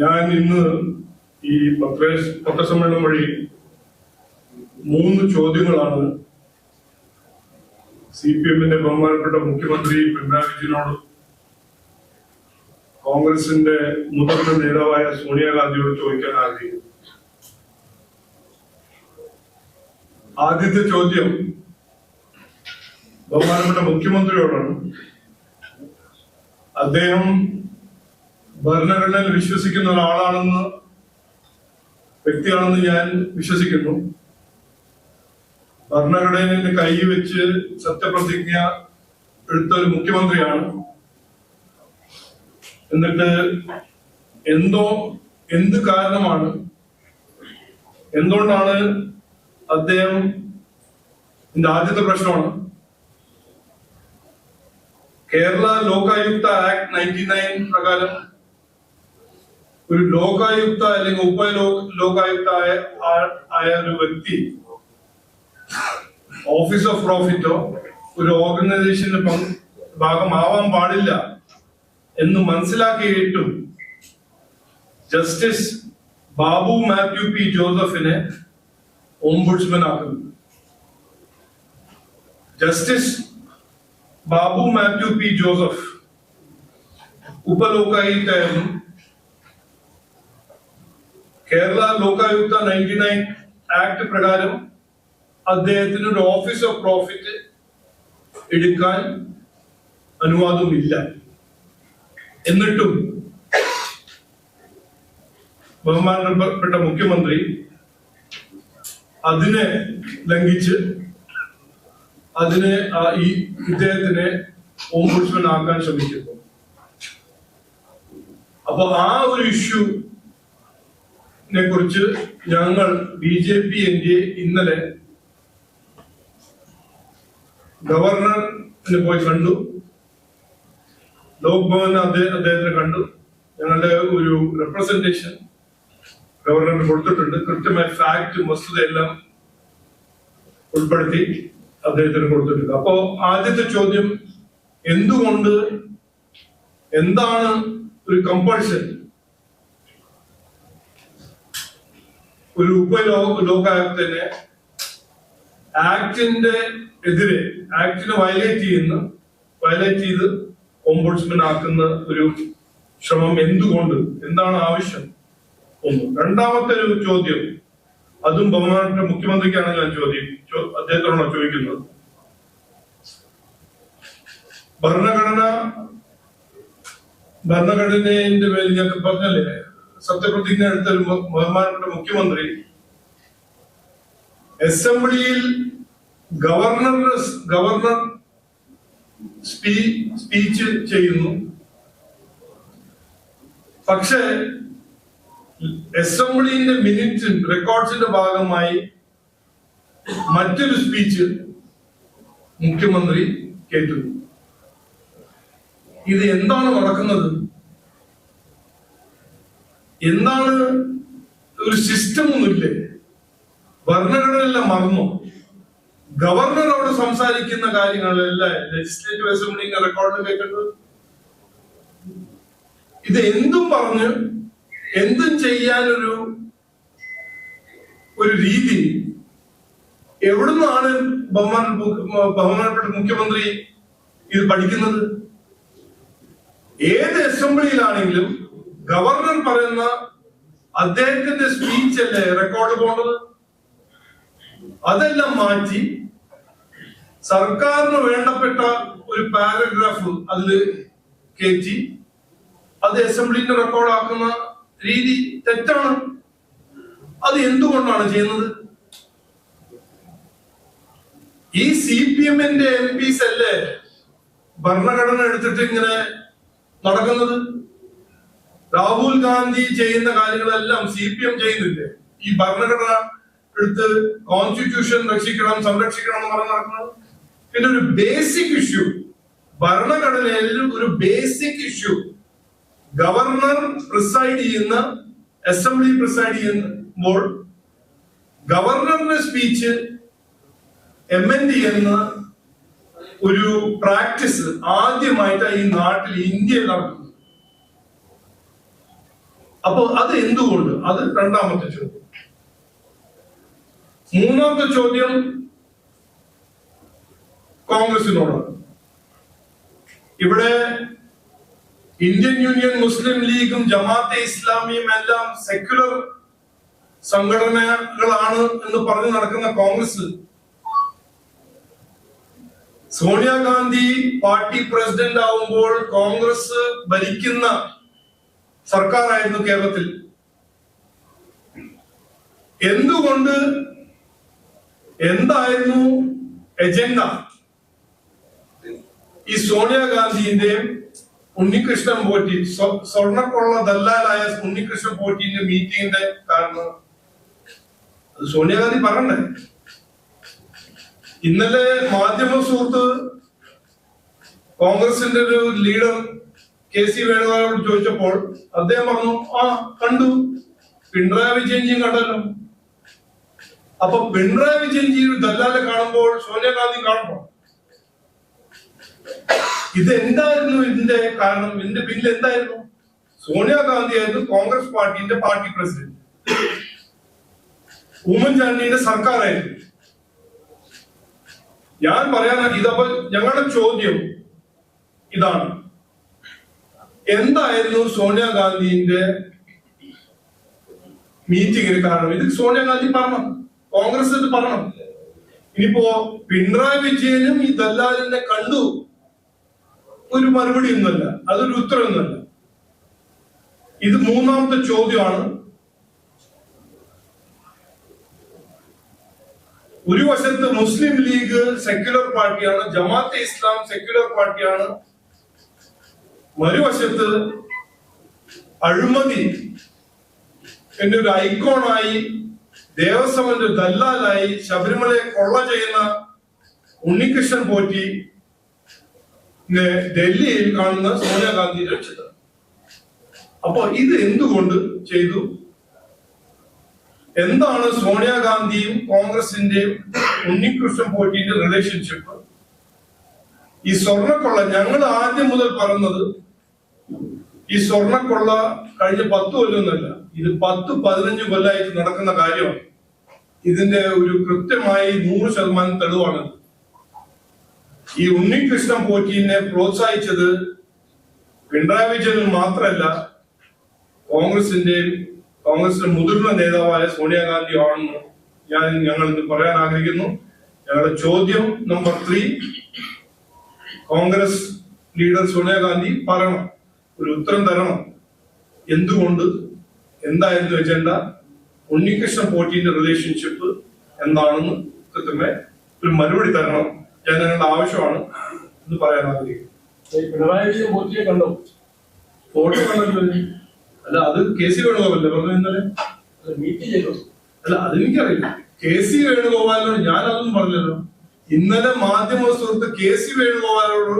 ഞാൻ ഇന്ന് ഈ പത്ര പത്രസമ്മേളനം വഴി മൂന്ന് ചോദ്യങ്ങളാണ് സി പി എമ്മിന്റെ ബഹുമാനപ്പെട്ട മുഖ്യമന്ത്രി പിണറായി വിജയനോട് കോൺഗ്രസിന്റെ മുതിർന്ന നേതാവായ സോണിയാഗാന്ധിയോട് ചോദിക്കാൻ ആഗ്രഹിക്കുന്നു. ആദ്യത്തെ ചോദ്യം ബഹുമാനപ്പെട്ട മുഖ്യമന്ത്രിയോടാണ്. അദ്ദേഹം ഭരണഘടനയിൽ വിശ്വസിക്കുന്ന ഒരാളാണെന്ന് വ്യക്തിയാണെന്ന് ഞാൻ വിശ്വസിക്കുന്നു. ഭരണഘടനയിൽ കൈ വെച്ച് സത്യപ്രതിജ്ഞ എടുത്ത ഒരു മുഖ്യമന്ത്രിയാണ്. എന്നിട്ട് എന്തോ എന്ത് കാരണമാണ് എന്തുകൊണ്ടാണ് അദ്ദേഹം ഇതിന്റെ ആദ്യത്തെ പ്രശ്നമാണ്? Kerala Lokayukta act ninety nine പ്രകാരം ഒരു ലോകായുക്ത അല്ലെങ്കിൽ ഉപ ലോകായുക്ത ആയ ഒരു വ്യക്തി ഓഫീസ് ഓഫ് പ്രോഫിറ്റോ ഒരു ഓർഗനൈസേഷന്റെ ഭാഗമാവാൻ പാടില്ല എന്ന് മനസ്സിലാക്കിയിട്ടും ജസ്റ്റിസ് ബാബു മാത്യു പി ജോസഫിനെ ഓംബുഡ്സ്മൻ ആക്കുന്നു. Justice Babu Mathew P Joseph ഉപലോകായുക്തായിരുന്നു Kerala Lokayukta ninety nine act പ്രകാരം അദ്ദേഹത്തിന് ഒരു ഓഫീസ് ഓഫ് പ്രോഫിറ്റ് എടുക്കാൻ അനുവാദമില്ല എന്നിട്ടും ബഹുമാനപ്പെട്ട മുഖ്യമന്ത്രി അതിനെ ലംഘിച്ച് അതിനെ ഈ ഇദ്ദേഹത്തിനെ ഓംബുഡ്സ്മൻ ആക്കാൻ ശ്രമിക്കുന്നു. അപ്പൊ ആ ഒരു ഇഷ്യൂ കുറിച്ച് ഞങ്ങൾ B J P N D A ഇന്നലെ ഗവർണറിനെ പോയി കണ്ടു. ലോക് ഭവൻ അദ്ദേഹ- കണ്ടു. ഞങ്ങളുടെ ഒരു റെപ്രസെന്റേഷൻ ഗവർണറിന് കൊടുത്തിട്ടുണ്ട്. കൃത്യമായ ഫാക്ട് വസ്തുത എല്ലാം ഉൾപ്പെടുത്തി അദ്ദേഹത്തിന് കൊടുത്തിട്ടുണ്ട്. അപ്പോ ആദ്യത്തെ ചോദ്യം എന്തുകൊണ്ട് എന്താണ് ഒരു കമ്പൾഷൻ ഒരു ഉപലോ ലോകായുക്തനെ ആക്ടിന്റെ എതിരെ ആക്ടിനെ വയലേറ്റ് ചെയ്യുന്ന. വയലേറ്റ് ചെയ്ത് ഓംബുഡ്സ്മൻ ആക്കുന്ന ഒരു ശ്രമം എന്തുകൊണ്ട്? എന്താണ് ആവശ്യം? ഒന്ന്. രണ്ടാമത്തെ ഒരു ചോദ്യം. അതും ബഹുമാനപ്പെട്ട മുഖ്യമന്ത്രിക്കാണ് ഞാൻ ചോദ്യം അദ്ദേഹത്തോടാണ് ചോദിക്കുന്നത്. ഭരണഘടന ഭരണഘടനയുടെ പേരിൽ ഞാൻ പറഞ്ഞല്ലേ? സത്യപ്രതിജ്ഞ എടുത്ത ബഹുമാനപ്പെട്ട മുഖ്യമന്ത്രി അസംബ്ലിയിൽ ഗവർണറുടെ ഗവർണർ സ്പീ സ്പീച്ച് ചെയ്യുന്നു. പക്ഷേ അസംബ്ലിന്റെ മിനിറ്റ് റെക്കോർഡ്സിന്റെ ഭാഗമായി മറ്റൊരു സ്പീച്ച് മുഖ്യമന്ത്രി കേട്ടു ഇത് എന്താണ് നടക്കുന്നത്? എന്താണ് ഒരു സിസ്റ്റം ഒന്നുമില്ലേ. ഭരണഘടനയെല്ലാം മറന്നു ഗവർണർ അവിടെ സംസാരിക്കുന്ന കാര്യങ്ങളെല്ലാം. ലെജിസ്ലേറ്റീവ് അസംബ്ലിന്റെ റെക്കോർഡിൽ കേൾക്കുന്നത് ഇത് എന്തും പറഞ്ഞ് എന്തും ചെയ്യാനൊരു ഒരു രീതി എവിടുന്നാണ് ബഹുമാന ബഹുമാനപ്പെട്ട മുഖ്യമന്ത്രി ഇത് പഠിക്കുന്നത്? ഏത് അസംബ്ലിയിലാണെങ്കിലും ഗവർണർ പറയുന്ന അദ്ദേഹത്തിന്റെ സ്പീച്ച് അല്ലേ റെക്കോർഡ് പോകേണ്ടത് അതെല്ലാം മാറ്റി സർക്കാരിന് വേണ്ടപ്പെട്ട ഒരു പാരഗ്രാഫ് അതിൽ കയറ്റി അത് അസംബ്ലിന്റെ റെക്കോർഡ് ആക്കുന്ന രീതി തെറ്റാണ്. അത് എന്തുകൊണ്ടാണ് ചെയ്യുന്നത്? ഈ സി പി എമ്മിന്റെ എം പിസ് അല്ലേ ഭരണഘടന എടുത്തിട്ട് ഇങ്ങനെ നടക്കുന്നത്? രാഹുൽ ഗാന്ധി ചെയ്യുന്ന കാര്യങ്ങളെല്ലാം സി പി എം ചെയ്യുന്നില്ലേ? ഈ ഭരണഘടന എടുത്ത് കോൺസ്റ്റിറ്റ്യൂഷൻ രക്ഷിക്കണം സംരക്ഷിക്കണം എന്ന് പറഞ്ഞ് നടക്കുന്നത്. പിന്നെ ഒരു ബേസിക് ഇഷ്യൂ ഭരണഘടനയിൽ ഒരു ബേസിക് ഇഷ്യൂ ഗവർണർ പ്രിസൈഡ് ചെയ്യുന്ന അസംബ്ലി പ്രിസൈഡ് ചെയ്യുമ്പോൾ ഗവർണറുടെ സ്പീച്ച് എമെന്റ് ചെയ്യുന്ന ഒരു പ്രാക്ടീസ് ആദ്യമായിട്ട് ഈ നാട്ടിൽ ഇന്ത്യയിൽ നടക്കുന്നത്. അപ്പൊ അത് എന്തുകൊണ്ട്? അത് രണ്ടാമത്തെ ചോദ്യം. മൂന്നാമത്തെ ചോദ്യം കോൺഗ്രസിനോടാണ്. ഇവിടെ ഇന്ത്യൻ യൂണിയൻ മുസ്ലിം ലീഗും ജമാഅത്തെ ഇസ്ലാമിയും എല്ലാം സെക്യുലർ സംഘടനകളാണ് എന്ന് പറഞ്ഞു നടക്കുന്ന കോൺഗ്രസ്. സോണിയാഗാന്ധി പാർട്ടി പ്രസിഡന്റ് ആവുമ്പോൾ കോൺഗ്രസ് ഭരിക്കുന്ന സർക്കാരായിരുന്നു കേരളത്തിൽ. എന്തുകൊണ്ട് എന്തായിരുന്നു എജൻഡ ഈ സോണിയാഗാന്ധിന്റെയും ഉണ്ണികൃഷ്ണൻ പോറ്റി സ്വ- സ്വർണക്കൊള്ള ദല്ലാലായ ഉണ്ണികൃഷ്ണൻ പോറ്റിന്റെ മീറ്റിംഗിന്റെ കാരണം. അത് സോണിയാഗാന്ധി പറയണ്ടേ ഇന്നലെ മാധ്യമ സുഹൃത്ത് കോൺഗ്രസിന്റെ ഒരു ലീഡർ കെ സി വേണുഗോപാലോട് ചോദിച്ചപ്പോൾ അദ്ദേഹം പറഞ്ഞു ആ കണ്ടു. പിണറായി വിജയൻജിയും കണ്ടല്ലോ. അപ്പൊ പിണറായി വിജയൻജി ദല്ലാലെ കാണുമ്പോൾ സോനിയാഗാന്ധി കാണുമ്പോൾ ഇത് എന്തായിരുന്നു ഇതിന്റെ കാരണം? ഇതിന്റെ പിന്നിൽ എന്തായിരുന്നു? സോണിയാഗാന്ധി ആയിരുന്നു കോൺഗ്രസ് പാർട്ടിന്റെ പാർട്ടി പ്രസിഡന്റ്. ഉമ്മൻചാണ്ടിന്റെ സർക്കാരായിരുന്നു. ഞാൻ പറയാനാണ് ഇതപ്പോ ഞങ്ങളുടെ ചോദ്യം ഇതാണ്. എന്തായിരുന്നു സോണിയാഗാന്ധിന്റെ മീറ്റിംഗിന് കാരണം? ഇത് സോണിയാഗാന്ധി പറഞ്ഞു? കോൺഗ്രസ് ഇത് പറഞ്ഞു? ഇനിയിപ്പോ പിണറായി വിജയനും ഈ ദല്ലാലിനെ കണ്ടു. ഒരു മറുപടി ഒന്നുമല്ല. അതൊരു ഉത്തരവൊന്നുമല്ല ഇത് മൂന്നാമത്തെ ചോദ്യമാണ്. ഒരു വശത്ത് മുസ്ലിം ലീഗ് സെക്യുലർ പാർട്ടിയാണ് ജമാഅത്തെ ഇസ്ലാം സെക്യുലർ പാർട്ടിയാണ് മറുവശത്ത് അഴിമതി എന്റെ ഒരു ഐക്കോണായി ദേവസ്വമിന്റെ ദല്ലാലായി ശബരിമലയെ കൊള്ള ചെയ്യുന്ന ഉണ്ണികൃഷ്ണൻ പോറ്റി ഡൽഹിയിൽ കാണുന്ന സോണിയാഗാന്ധിയുടെ ചിത്രം അപ്പൊ ഇത് എന്തുകൊണ്ട് ചെയ്തു? എന്താണ് സോണിയാഗാന്ധിയും കോൺഗ്രസിന്റെയും ഉണ്ണികൃഷ്ണൻ പോറ്റിന്റെ റിലേഷൻഷിപ്പ് ഈ സ്വർണക്കൊള്ള ഞങ്ങൾ ആദ്യം മുതൽ പറഞ്ഞത് ഈ സ്വർണക്കൊള്ള കഴിഞ്ഞ പത്ത് കൊല്ലമൊന്നുമല്ല. ഇത് പത്ത് പതിനഞ്ച് കൊല്ലമായിട്ട് നടക്കുന്ന കാര്യമാണ് ഇതിന്റെ ഒരു കൃത്യമായി നൂറ് ശതമാനം തെളിവാണ്. ഈ ഉണ്ണികൃഷ്ണൻ പോറ്റീനെ പ്രോത്സാഹിച്ചത് പിണറായി വിജയൻ മാത്രമല്ല കോൺഗ്രസിന്റെയും കോൺഗ്രസിന്റെ മുതിർന്ന നേതാവായ സോണിയാഗാന്ധി ആണെന്ന് ഞാൻ ഞങ്ങൾ ഇന്ന് പറയാൻ ആഗ്രഹിക്കുന്നു. ഞങ്ങളുടെ ചോദ്യം number three Congress leader Sonia Gandhi പറയണം. ഒരു ഉത്തരം തരണം. എന്തുകൊണ്ട്? എന്തായിരുന്നു എജൻഡ ഉണ്ണികൃഷ്ണൻ പോറ്റിന്റെ റിലേഷൻഷിപ്പ് എന്താണെന്ന് കൃത്യമായി ഒരു മറുപടി തരണം. ഞാൻ ഞങ്ങളുടെ ആവശ്യമാണ് എന്ന് പറയാൻ ആഗ്രഹിക്കുന്നു. പിണറായി വിജയൻ പോറ്റിയെ കണ്ടോ? ഫോട്ടോ കണ്ടല്ലോ അല്ല അത് കെ സി വേണുഗോപാലല്ലേ പറഞ്ഞു ഇന്നലെ? മീറ്റ് ചെയ്തു? അല്ല അതെനിക്കറിയില്ല. കെ സി വേണുഗോപാലിനോട് ഞാൻ അതൊന്നും പറഞ്ഞല്ലോ ഇന്നലെ മാധ്യമ സുഹൃത്ത് കെ സി വേണുഗോപാലിനോട്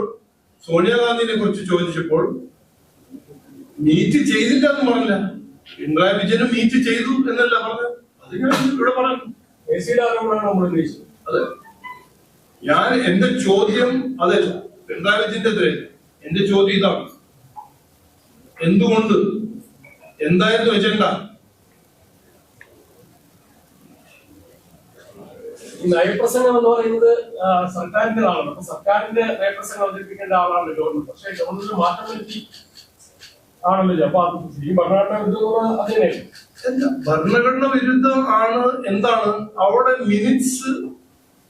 സോണിയാഗാന്ധിനെ കുറിച്ച് ചോദിച്ചപ്പോൾ മീറ്റ് ചെയ്തില്ല എന്ന് പറഞ്ഞില്ല. പിണറായി വിജയനും മീറ്റ് ചെയ്തു എന്നല്ല പറഞ്ഞത്. അത് ഞാൻ ഇവിടെ പറഞ്ഞു അതെ. ഞാൻ എന്റെ ചോദ്യം അതല്ല പിണറായി വിജയന്റെ എതിരെ. എന്റെ ചോദ്യം ഇതാണ്. എന്തുകൊണ്ട്? എന്തായിരുന്നു എജണ്ട ഈ നയപ്രസംഗം എന്ന് പറയുന്നത് സർക്കാരിന്റെ ആളാണ്. അപ്പൊ സർക്കാരിന്റെ നയപ്രസംഗം അവതരിപ്പിക്കേണ്ട ആളാണ് ഗവൺമെന്റ് പക്ഷേ ഗവർണർ മാറ്റം വരുത്തി ആണല്ലോ അപ്പൊ ഈ ഭരണഘടന വിരുദ്ധം അത് ഭരണഘടന വിരുദ്ധം ആണ് എന്താണ്? അവിടെ മിനിറ്റ്സ്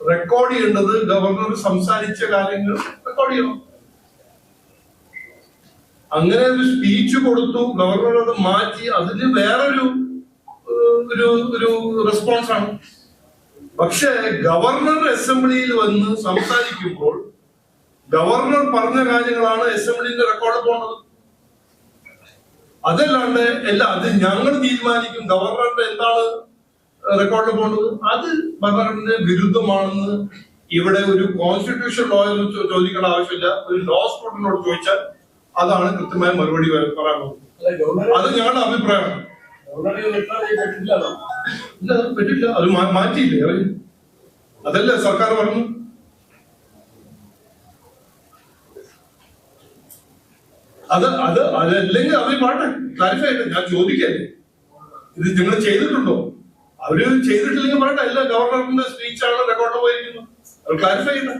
റെക്കോർഡ് ചെയ്യേണ്ടത് ഗവർണർ സംസാരിച്ച കാര്യങ്ങൾ റെക്കോർഡ് ചെയ്യണം. അങ്ങനെ ഒരു സ്പീച്ച് കൊടുത്തു ഗവർണർ അത് മാറ്റി അതിന് വേറൊരു ഒരു ഒരു റെസ്പോൺസ് ആണ്. പക്ഷേ ഗവർണർ അസംബ്ലിയിൽ വന്ന് സംസാരിക്കുമ്പോൾ ഗവർണർ പറഞ്ഞ കാര്യങ്ങളാണ് അസംബ്ലിന്റെ റെക്കോർഡ് പോകുന്നത് അതല്ലാണ്ട് അല്ല അത് ഞങ്ങൾ തീരുമാനിക്കും. ഗവർണറുടെ എന്താണ് റെക്കോർഡിൽ പോകുന്നത് അത് ഭരണഘടന വിരുദ്ധമാണെന്ന് ഇവിടെ ഒരു കോൺസ്റ്റിറ്റ്യൂഷൻ ലോയർ ചോദിക്കേണ്ട ആവശ്യമില്ല. ഒരു ലോ സ്റ്റുഡന്റിനോട് ചോദിച്ചാൽ അതാണ് കൃത്യമായ മറുപടി പറയാനുള്ളത് അത് ഞങ്ങളുടെ അഭിപ്രായമാണ്. ഇല്ല പറ്റില്ല. അത് മാറ്റിയില്ലേ? അവർ അതല്ലേ സർക്കാർ പറഞ്ഞു? അത് അത് അതല്ലെങ്കിൽ അവർ പാട്ടെ. ക്ലാരിഫൈ ഞാൻ ചോദിക്കല്ലേ ഇത് നിങ്ങൾ ചെയ്തിട്ടുണ്ടോ? അവർ ചെയ്തിട്ടില്ലെങ്കിൽ പറയട്ടെ അല്ല ഗവർണറിന്റെ സ്പീച്ചാണ് റെക്കോർഡ് പോയിരിക്കുന്നത്. അവർ ക്ലാരിഫൈ ചെയ്യട്ടെ.